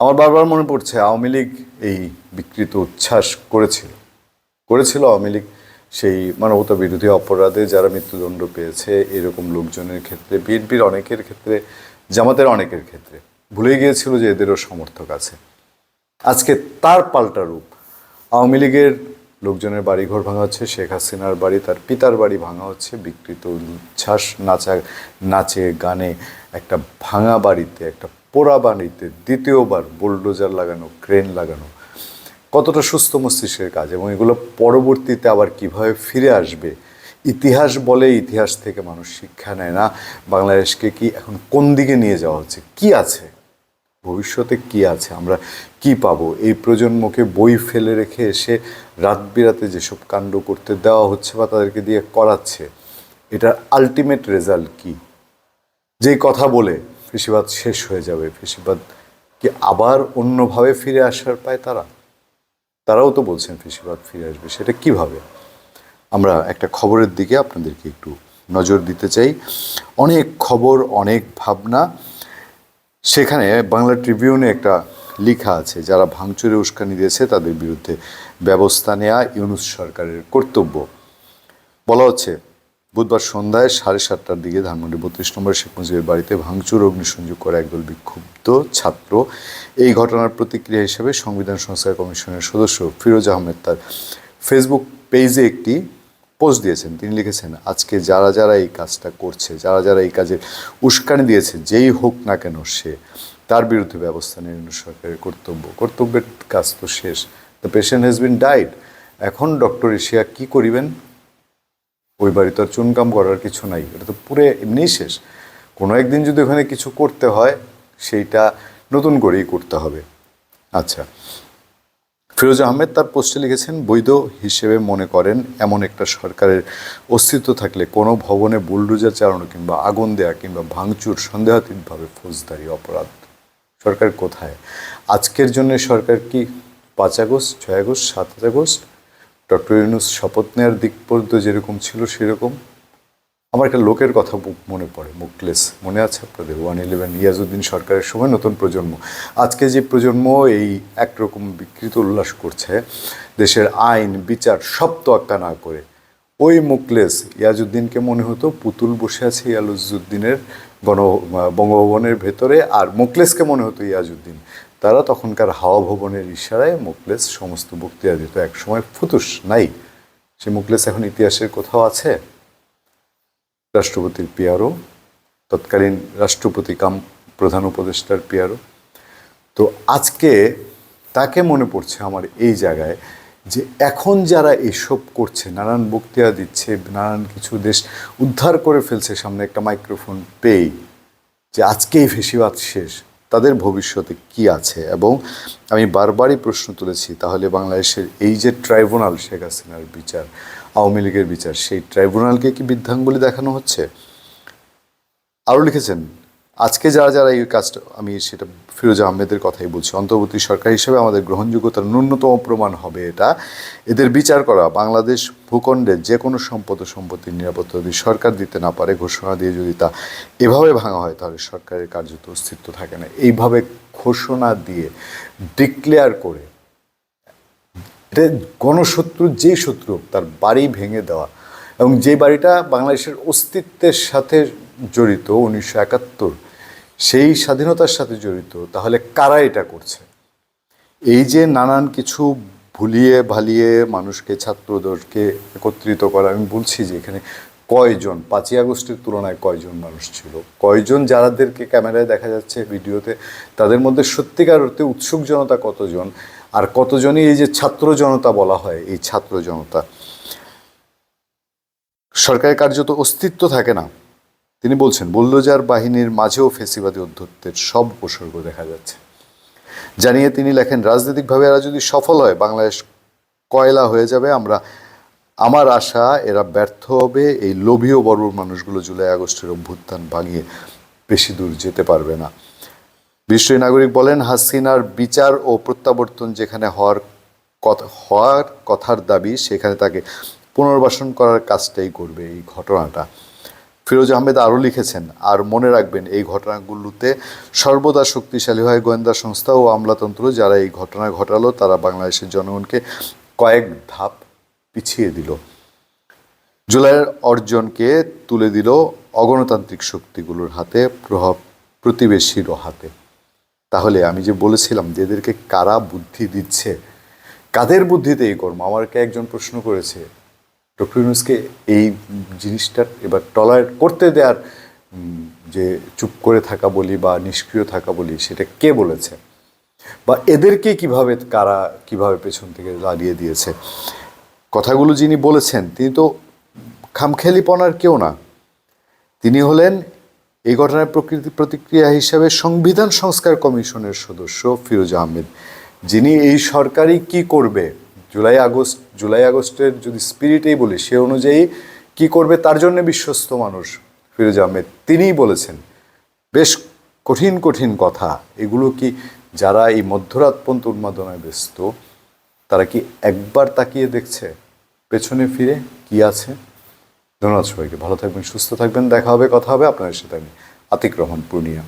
আমার বারবার মনে পড়ছে, আওয়ামী লীগ এই বিকৃত উচ্ছ্বাস করেছিল। করেছিল আওয়ামী লীগ সেই মানবতা বিরোধী অপরাধে যারা মৃত্যুদণ্ড পেয়েছে, এরকম লোকজনের ক্ষেত্রে, বিএনপির অনেকের ক্ষেত্রে, জামাতের অনেকের ক্ষেত্রে। ভুলে গিয়েছিল যে এদেরও সমর্থক আছে। আজকে তার পাল্টা রূপ, আওয়ামী লীগের লোকজনের বাড়িঘর ভাঙা হচ্ছে, শেখ হাসিনার বাড়ি, তার পিতার বাড়ি ভাঙা হচ্ছে, বিকৃত উচ্ছ্বাস, নাচা, নাচে, গানে, একটা ভাঙা বাড়িতে, একটা পোড়া বাড়িতে দ্বিতীয়বার বুলডোজার লাগানো, ক্রেন লাগানো, কতটা সুস্থ মস্তিষ্কের কাজ এবং এগুলো পরবর্তীতে আবার কীভাবে ফিরে আসবে? ইতিহাস বলে ইতিহাস থেকে মানুষ শিক্ষা নেয় না। বাংলাদেশকে কি এখন কোন দিকে নিয়ে যাওয়া হচ্ছে? কি আছে? ভবিষ্যতে কি আছে? আমরা কি পাবো? এই প্রজন্মকে বই ফেলে রেখে এসে রাত বিরাতে যেসব কাণ্ড করতে দেওয়া হচ্ছে বা তাদেরকে দিয়ে করাচ্ছে, এটার আলটিমেট রেজাল্ট কি? যেই কথা বলে ফেসিবাদ শেষ হয়ে যাবে। ফেসিবাদ কি আবার অন্যভাবে ফিরে আসার পায় তারা? তারাও তো বলছেন ফেসিবাদ ফিরে আসবে। সেটা কীভাবে? আমরা একটা খবরের দিকে আপনাদেরকে একটু নজর দিতে চাই। অনেক খবর, অনেক ভাবনা। সেখানে বাংলা ট্রিবিউনে একটা লেখা আছে, যারা ভাঙচুরে উস্কানি দিয়েছে তাদের বিরুদ্ধে ব্যবস্থা নেওয়া ইউনুস সরকারের কর্তব্য। বলা হচ্ছে বুধবার সন্ধ্যায় সাড়ে সাতটার দিকে ধানমন্ডি বত্রিশ নম্বর শেখ মুজিবের বাড়িতে ভাঙচুর, অগ্নিসংযোগ করে একদল বিক্ষুব্ধ ছাত্র। এই ঘটনার প্রতিক্রিয়া হিসেবে সংবিধান সংস্কার কমিশনের সদস্য ফিরোজ আহমেদ তার ফেসবুক পেজে একটি পোস্ট দিয়েছেন। তিনি লিখেছেন, আজকে যারা যারা এই কাজটা করছে, যারা যারা এই কাজে উস্কানি দিয়েছে, যেই হোক না কেন সে, তার বিরুদ্ধে ব্যবস্থা নেন সরকারের কর্তব্য। কর্তব্যের কাজ তো শেষ। The patient has been died এখন ডক্টর এশিয়া কি করিবেন? ওই বাড়ি তো আর চুনকাম করার কিছু নাই। এটা তো পুরো এমনিই শেষ। কোনো একদিন যদি ওখানে কিছু করতে হয়, সেইটা নতুন করেই করতে হবে। আচ্ছা। ফিরোজ আহমেদ তার পোস্টে লিখেছেন, বৈধ হিসেবে মনে করেন, এমন একটা সরকারের অস্তিত্ব থাকলে কোনো ভবনে বুলডোজার চালানো কিংবা আগুন দেয়া কিংবা ভাঙচুর সন্দেহাতীতভাবে ফৌজদারি অপরাধ। সরকার কোথায়? আজকের জন্য সরকার কি পাঁচ আগস্ট, ছয় আগস্ট, সাত আগস্ট? ডক্টর ইউনুস শপথ নেওয়ার দিক পর্যন্ত যেরকম ছিল সেরকম। আমার একটা লোকের কথা মনে পড়ে মুকলেস মনে আছে আপনাদের? ওয়ান ইলেভেন ইয়াজউদ্দিন সরকারের সময় নতুন প্রজন্ম। আজকে যে প্রজন্ম এই একরকম বিকৃত উল্লাস করছে, দেশের আইন, বিচার, সব তোয়াক্কা না করে। ওই মুকলেস ইয়াজউদ্দিনকে মনে হতো পুতুল বসে আছে ইয়াজউদ্দিনের গণ বঙ্গভবনের ভেতরে, আর মুকলেসকে মনে হতো ইয়াজউদ্দিন। তারা তখনকার হাওয়া ভবনের ইশারায় মুকলেস সমস্ত বক্তৃতা দিত একসময় ফুতুস নাই, সে মুকলেস এখন ইতিহাসের কোথাও আছে? রাষ্ট্রপতির পিয়ারো তৎকালীন রাষ্ট্রপতি কাম, প্রধান উপদেষ্টার পিয়ারো তো আজকে তাকে মনে পড়ছে আমার এই জায়গায় যে এখন যারা এসব করছে, নানান বক্তৃতা দিচ্ছে, নানান কিছু দেশ উদ্ধার করে ফেলছে, সামনে একটা মাইক্রোফোন পেয়ে যে আজকেই ফেসিবাদ শেষ। তাদের ভবিষ্যতে কি আছে? এবং আমি বারবারই প্রশ্ন তুলেছি, তাহলে বাংলাদেশের এই যে ট্রাইব্যুনাল, শেখ হাসিনার বিচার, আওয়ামী লীগের বিচার, সেই ট্রাইব্যুনালকে কি বৃদ্ধাঙ্গুলি দেখানো হচ্ছে? আরও লিখেছেন আজকে যারা যারা এই কাজটা আমি সেটা ফিরোজ আহমেদের কথাই বলছি, অন্তর্বর্তী সরকার হিসেবে আমাদের গ্রহণযোগ্যতার ন্যূনতম প্রমাণ হবে এটা। এদের বিচার করা, বাংলাদেশ ভূখণ্ডের যে কোনো সম্পদ ও সম্পত্তির নিরাপত্তা যদি সরকার দিতে না পারে, ঘোষণা দিয়ে যদি তা এভাবে ভাঙা হয়, তাহলে সরকারের কার্যত অস্তিত্ব থাকে না। এইভাবে ঘোষণা দিয়ে ডিক্লেয়ার করে, এটা গণশত্রু যেই শত্রু তার বাড়ি ভেঙে দেওয়া এবং যে বাড়িটা বাংলাদেশের অস্তিত্বের সাথে জড়িত, উনিশশো একাত্তর সেই স্বাধীনতার সাথে জড়িত, তাহলে কারা এটা করছে? এই যে নানান কিছু ভুলিয়ে ভালিয়ে মানুষকে, ছাত্রদেরকে একত্রিত করা, আমি বলছি যে এখানে কয়জন, পাঁচই আগস্টের তুলনায় কয়জন মানুষ ছিল? কয়জন যারাদেরকে ক্যামেরায় দেখা যাচ্ছে ভিডিওতে, তাদের মধ্যে সত্যিকার অর্থে উৎসুক জনতা কতজন? আর কতজনই এই যে ছাত্র জনতা বলা হয়, এই ছাত্র জনতা? সরকারের কার্যত অস্তিত্ব থাকে না। তিনি বলছেন, বুলডোজার বাহিনীর মাঝেও ফেসিবাদী অধ্যত্বের সব উপসর্গ দেখা যাচ্ছে। জানিয়ে তিনি লেখেন, রাজনৈতিকভাবে এরা যদি সফল হয়, বাংলাদেশ কয়লা হয়ে যাবে। আমরা, আমার আশা, এরা ব্যর্থ হবে। এই লোভীয় বর্বর মানুষগুলো জুলাই আগস্টের অভ্যুত্থান ভাঙিয়ে বেশি দূর যেতে পারবে না। বিশ্বই নাগরিক বলেন, হাসিনার বিচার ও প্রত্যাবর্তন যেখানে হওয়ার কথা, হওয়ার কথার দাবি, সেখানে তাকে পুনর্বাসন করার কাজটাই করবে এই ঘটনাটা। ফিরোজ আহমেদ আরও লিখেছেন, আর মনে রাখবেন, এই ঘটনাগুলোতে সর্বদা শক্তিশালী হয় গোয়েন্দা সংস্থা ও আমলাতন্ত্র যারা এই ঘটনা ঘটালো, তারা বাংলাদেশের জনগণকে কয়েক ধাপ পিছিয়ে দিল। জুলাইয়ের অর্জনকে তুলে দিল অগণতান্ত্রিক শক্তিগুলোর হাতে, প্রভাব প্রতিবেশীরও হাতে। তাহলে আমি যে বলেছিলাম যে এদেরকে কারা বুদ্ধি দিচ্ছে, কাদের বুদ্ধিতে এই কর্ম? আমাকে একজন প্রশ্ন করেছে ডক্টর ইউনুসকে এই জিনিসটা এবার টলারেট করতে দেওয়ার যে চুপ করে থাকা বলি বা নিষ্ক্রিয় থাকা বলি, সেটা কে বলেছে? বা এদেরকে কীভাবে, কারা কীভাবে পেছন থেকে লাগিয়ে দিয়েছে? কথাগুলো যিনি বলেছেন, তিনি তো খামখেয়ালিপনার কেউ না। তিনি হলেন এই ঘটনার প্রকৃতি, প্রতিক্রিয়া হিসাবে সংবিধান সংস্কার কমিশনের সদস্য ফিরোজ আহমেদ। যিনি এই সরকারই কি করবে জুলাই আগস্ট, জুলাই আগস্টের যদি স্পিরিটেই বলি, সে অনুযায়ী কি করবে তার জন্য বিশ্বস্ত মানুষ ফিরোজ আহমেদ। তিনিই বলেছেন, বেশ কঠিন কঠিন কথা। এগুলো কি যারা এই মধ্যরাত পর্যন্ত উন্মাদনায় ব্যস্ত, তারা কি একবার তাকিয়ে দেখছে? পেছনে ফিরে কি আছে? ধন্যবাদ সবাইকে। ভালো থাকবেন, সুস্থ থাকবেন। দেখা হবে, কথা হবে আপনাদের সাথে আমি আতিক রহমান, পূর্ণিয়া।